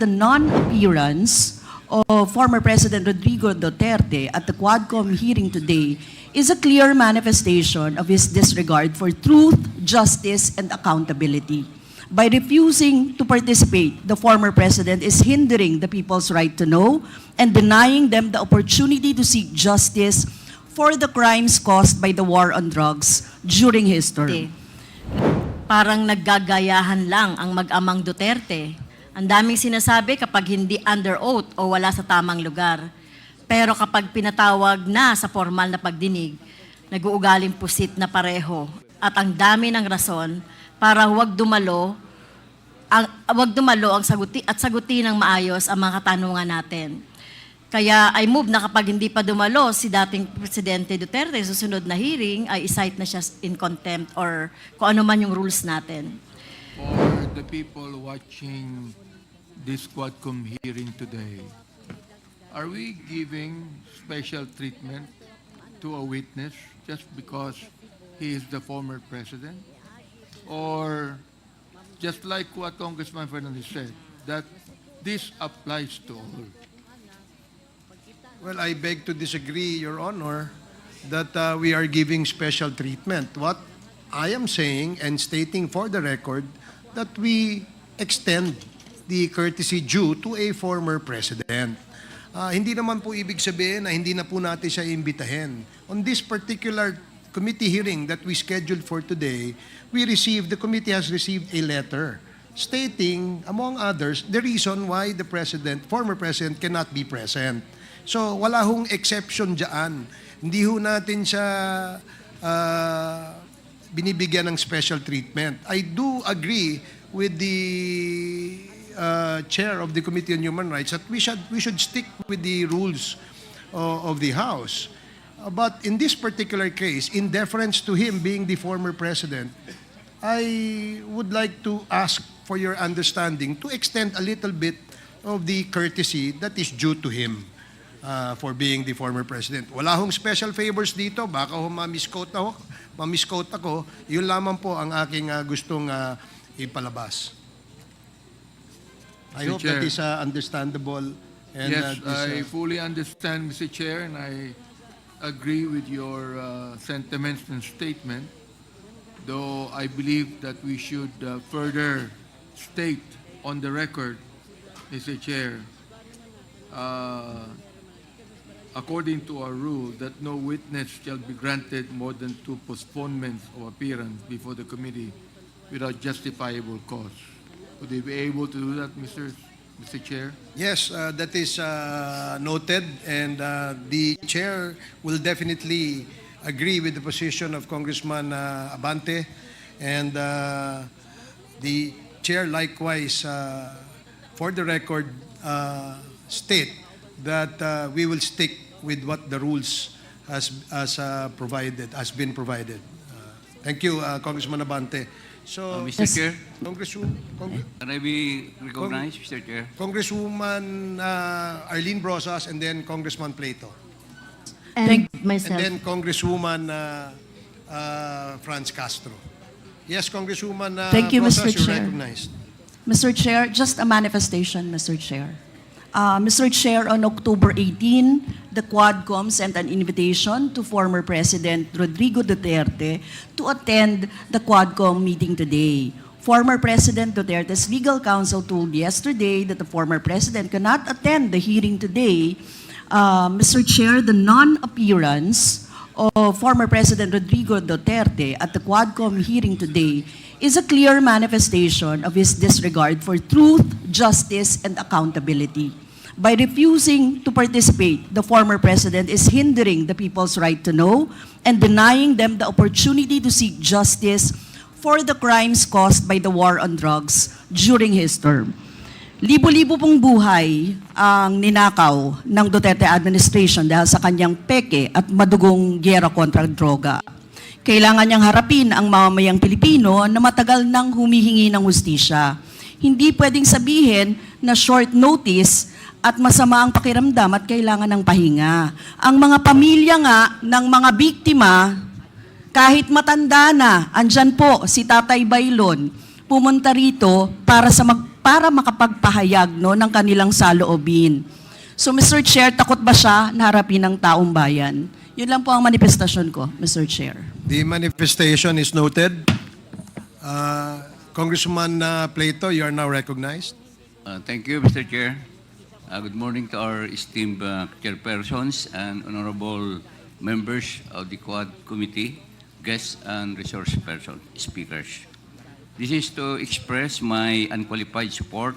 the non-appearance of former President Rodrigo Duterte at the Quadcom hearing today is a clear manifestation of his disregard for truth, justice, and accountability. By refusing to participate, the former president is hindering the people's right to know and denying them the opportunity to seek justice for the crimes caused by the war on drugs during his term. Parang naggagayahan lang ang mag-amang Duterte. Ang daming sinasabi kapag hindi under oath o wala sa tamang lugar. Pero kapag pinatawag na sa formal na pagdinig, nag-uugaling pusit na pareho. At ang dami ng rason para huwag dumalo ang wag dumalo ang saguti at sagutin ng maayos ang mga katanungan natin. Kaya I move na kapag hindi pa dumalo si dating Presidente Duterte susunod na hearing ay isight na siya in contempt or kung ano man yung rules natin. For the people watching this Quadcom hearing today, are we giving special treatment to a witness just because he is the former president? Or just like what Congressman Fernandez said, that this applies to all? Well, I beg to disagree, Your Honor, that uh, we are giving special treatment. What I am saying and stating for the record that we extend the courtesy due to a former president. Ah, hindi naman po ibig sabihin na hindi na po natin siya imbitahin. On this particular committee hearing that we scheduled for today, we received, the committee has received a letter stating, among others, the reason why the president, former president, cannot be present. So, wala hong exception dyan. Hindi ho natin siya ah, binibigyan ng special treatment. I do agree with the uh, chair of the Committee on Human Rights that we should we should stick with the rules uh, of the House. Uh, but in this particular case, in deference to him being the former president, I would like to ask for your understanding to extend a little bit of the courtesy that is due to him uh, for being the former president. Wala hong special favors dito. Baka ho ma-misquote na ho, ma-misquote ako. Yun lamang po ang aking uh, gustong uh, ipalabas. I Mr. hope that Chair. is uh, understandable. And, Yes, uh, this, I uh, fully understand, Mr. Chair, and I agree with your uh, sentiments and statement, though I believe that we should uh, further state on the record, Mr. Chair, uh, according to our rule, that no witness shall be granted more than two postponements of appearance before the committee without justifiable cause. Would they be able to do that, Mr. Mr. Chair? Yes, uh, that is uh, noted, and uh, the chair will definitely agree with the position of Congressman uh, Abante, and uh, the chair likewise, uh, for the record, uh, state that uh, we will stick with what the rules has, has uh, provided, has been provided. Uh, Thank you, uh, Congressman Abante. So, Uh, Mr. Chair, Congresswoman, Cong- can I be recognized, Mr. Chair? Congresswoman uh, Arlene Brosas and then Congressman Plato. And And myself. then Congresswoman uh, uh, Franz Castro. Yes, Congresswoman uh, Thank you, Brosas, Mr. you're Chair. recognized. Mr. Chair, just a manifestation, Mr. Chair. Uh, Mr. Chair, on October 18, the Quadcom sent an invitation to former President Rodrigo Duterte to attend the Quadcom meeting today. Former President Duterte's legal counsel told yesterday that the former president cannot attend the hearing today. Uh, Mr. Chair, the non-appearance of former President Rodrigo Duterte at the Quadcom hearing today is a clear manifestation of his disregard for truth, justice, and accountability. By refusing to participate, the former president is hindering the people's right to know and denying them the opportunity to seek justice for the crimes caused by the war on drugs during his term. Libo-libo pong buhay ang ninakaw ng Duterte administration dahil sa kanyang peke at madugong gyera kontra droga. Kailangan niyang harapin ang mamamayang Pilipino na matagal nang humihingi ng hustisya. Hindi pwedeng sabihin na short notice at masama ang pakiramdam at kailangan ng pahinga. Ang mga pamilya nga ng mga biktima kahit matanda na, andyan po si Tatay Bailon, pumunta rito para sa mag, para makapagpahayag no, ng kanilang saloobin. So Mr. Chair, takot ba siya na harapin ng taong bayan? Yun lang po ang manifestasyon ko, Mr. Chair. The manifestation is noted. Uh, Congressman uh, Plato, you are now recognized. Uh, Thank you, Mr. Chair. Uh, Good morning to our esteemed uh, chairpersons and honorable members of the Quad Committee, guests and resource person, speakers. This is to express my unqualified support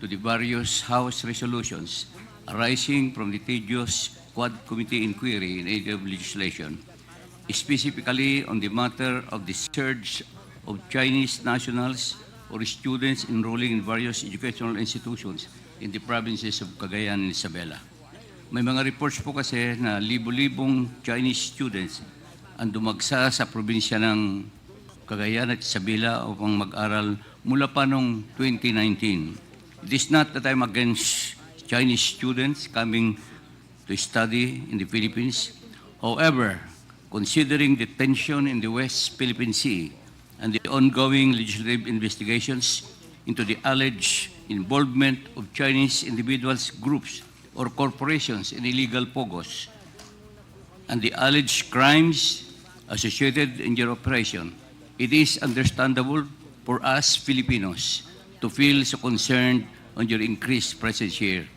to the various House resolutions arising from the tedious Quad Committee inquiry in aid of legislation, specifically on the matter of the surge of Chinese nationals or students enrolling in various educational institutions in the provinces of Cagayan and Isabela. May mga reports po kasi na libo-libong Chinese students ang dumagsa sa probinsya ng Cagayan at Isabela upang mag-aral mula pa noong 2019. It is not that I'm against Chinese students coming to study in the Philippines. However, considering the tension in the West Philippine Sea and the ongoing legislative investigations into the alleged involvement of Chinese individuals, groups, or corporations in illegal pogos, and the alleged crimes associated in your operation, it is understandable for us Filipinos to feel so concerned on your increased presence here,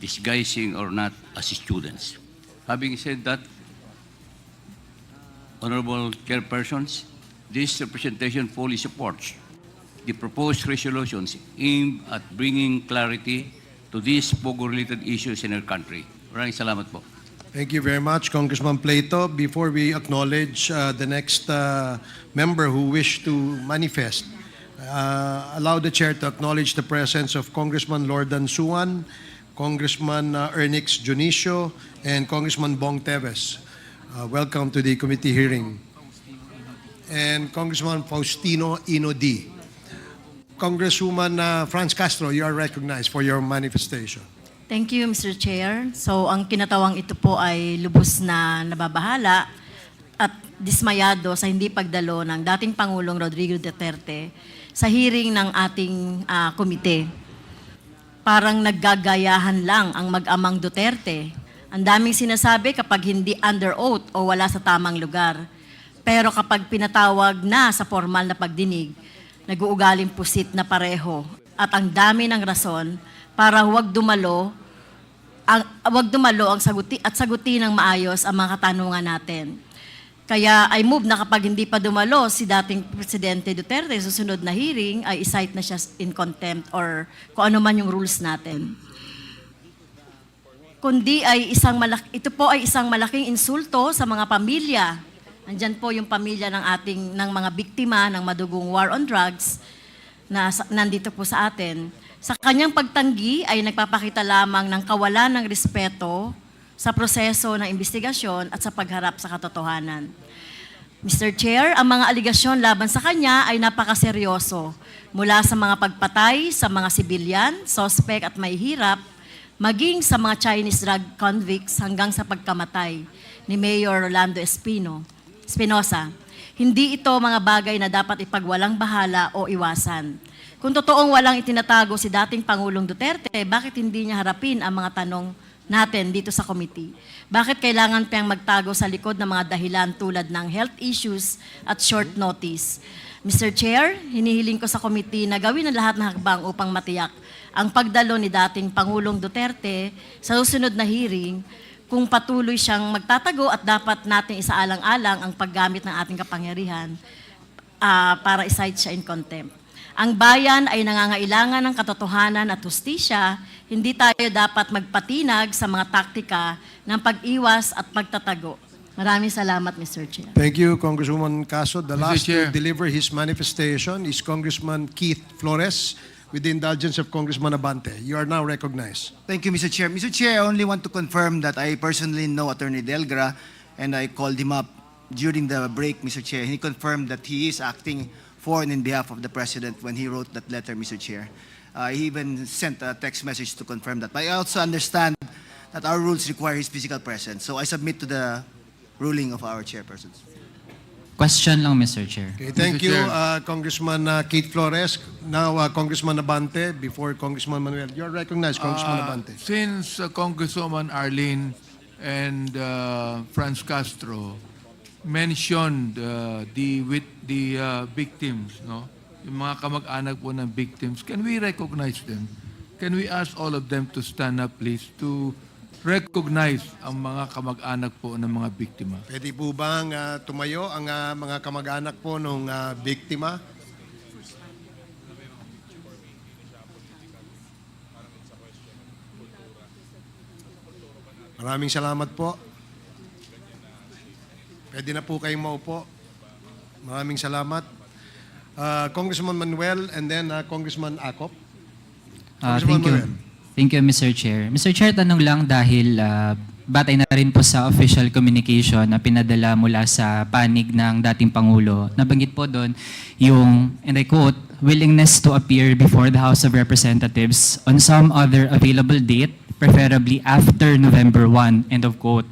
disguising or not as students. Having said that, Honorable Chairpersons, this representation fully supports the proposed resolutions aimed at bringing clarity to these Pogo-related issues in our country. Maraming salamat po. Thank you very much, Congressman Plato. Before we acknowledge uh, the next uh, member who wish to manifest, uh, allow the chair to acknowledge the presence of Congressman Lordan Suan, Congressman uh, Ernix Junicio, and Congressman Bong Teves. Uh, welcome to the committee hearing. And Congressman Faustino Inodi. Congresswoman uh, Franz Castro, you are recognized for your manifestation. Thank you, Mr. Chair. So, ang kinatawang ito po ay lubos na nababahala at dismayado sa hindi pagdalo ng dating Pangulong Rodrigo Duterte sa hearing ng ating ah, komite. Parang naggagayahan lang ang mag-amang Duterte. Ang daming sinasabi kapag hindi under oath o wala sa tamang lugar. Pero kapag pinatawag na sa formal na pagdinig, nag-uugaling pusit na pareho at ang dami ng rason para huwag dumalo ang wag dumalo ang saguti at sagutin ng maayos ang mga katanungan natin. Kaya I move na kapag hindi pa dumalo si dating Presidente Duterte susunod na hearing ay isight na siya in contempt or kung ano man yung rules natin. Kundi ay isang malak ito po ay isang malaking insulto sa mga pamilya. Nandyan po yung pamilya ng ating ng mga biktima ng madugong war on drugs na nandito po sa atin. Sa kanyang pagtanggi ay nagpapakita lamang ng kawalan ng respeto sa proseso ng investigasyon at sa pagharap sa katotohanan. Mr. Chair, ang mga aligasyon laban sa kanya ay napakaseryoso. Mula sa mga pagpatay sa mga sibilyan, sospek at may maging sa mga Chinese drug convicts hanggang sa pagkamatay ni Mayor Rolando Espino, Espinosa. Hindi ito mga bagay na dapat ipagwalang bahala o iwasan. Kung totoong walang itinatago si dating Pangulong Duterte, bakit hindi niya harapin ang mga tanong natin dito sa committee? Bakit kailangan pang magtago sa likod ng mga dahilan tulad ng health issues at short notice? Mr. Chair, hinihiling ko sa committee na gawin ang lahat ng hakbang upang matiyak ang pagdalo ni dating Pangulong Duterte sa susunod na hearing kung patuloy siyang magtatago at dapat natin isaalang-alang ang paggamit ng ating kapangyarihan ah, para isight siya in contempt. Ang bayan ay nangangailangan ng katotohanan at hustisya, hindi tayo dapat magpatinag sa mga taktika ng pag-iwas at pagtatago. Maraming salamat, Mr. Chair. Thank you, Congresswoman Caso. The Mr. last Chair. to deliver his manifestation is Congressman Keith Flores with the indulgence of Congressman Abante. You are now recognized. Thank you, Mr. Chair. Mr. Chair, I only want to confirm that I personally know Attorney Delgra and I called him up during the break, Mr. Chair. He confirmed that he is acting for and in behalf of the President when he wrote that letter, Mr. Chair. Uh, he even sent a text message to confirm that. But I also understand that our rules require his physical presence. So I submit to the ruling of our chairpersons. Question lang, Mr. Chair. Okay, thank Mr. you, Chair. uh, Congressman uh, Keith Flores. Now, uh, Congressman Abante, before Congressman Manuel. You're recognized, Congressman Uh, Abante. Since uh, Congresswoman Arlene and uh, Franz Castro mentioned uh, the with the uh, victims, no? Yung mga kamag-anak po ng victims, can we recognize them? Can we ask all of them to stand up, please, to recognize ang mga kamag-anak po ng mga biktima? Pwede po bang uh, tumayo ang uh, mga kamag-anak po ng uh, biktima? Maraming salamat po. Pwede na po kayong maupo. Maraming salamat. Uh, Congressman Manuel and then uh, Congressman Acop. Ah, Congressman thank you. Manuel. Thank you, Mr. Chair. Mr. Chair, tanong lang dahil ah, batay na rin po sa official communication na pinadala mula sa panig ng dating Pangulo. Nabanggit po doon yung, and I quote, willingness to appear before the House of Representatives on some other available date, preferably after November 1, end of quote.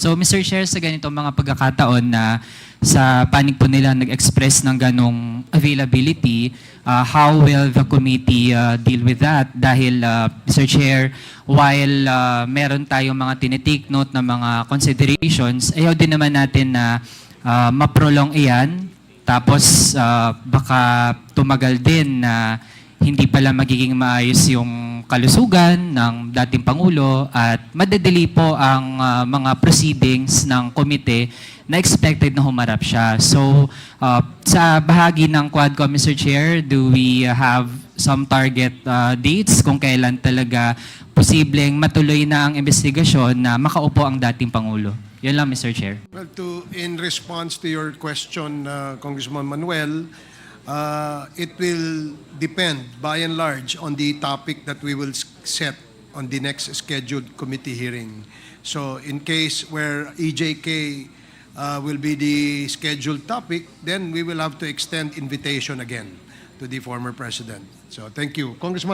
So, Mr. Chair, sa ganitong mga pagkakataon na sa panig po nila nag-express ng ganong availability, uh, how will the committee uh, deal with that? Dahil, uh, Mr. Chair, while uh, meron tayong mga tinitake note na mga considerations, ayaw din naman natin na uh, maprolong iyan, tapos uh, baka tumagal din na hindi pala magiging maayos yung kalusugan ng dating Pangulo at madadali po ang ah, mga proceedings ng komite na expected na humarap siya. So, ah, sa bahagi ng Quadcom, Mr. Chair, do we have some target ah, dates kung kailan talaga posibleng matuloy na ang investigasyon na makaupo ang dating Pangulo? Yan lang, Mr. Chair. Well, to, in response to your question, uh, Congressman Manuel, uh, it will depend by and large on the topic that we will set on the next scheduled committee hearing. So in case where EJK uh, will be the scheduled topic, then we will have to extend invitation again to the former president. So thank you. Congressman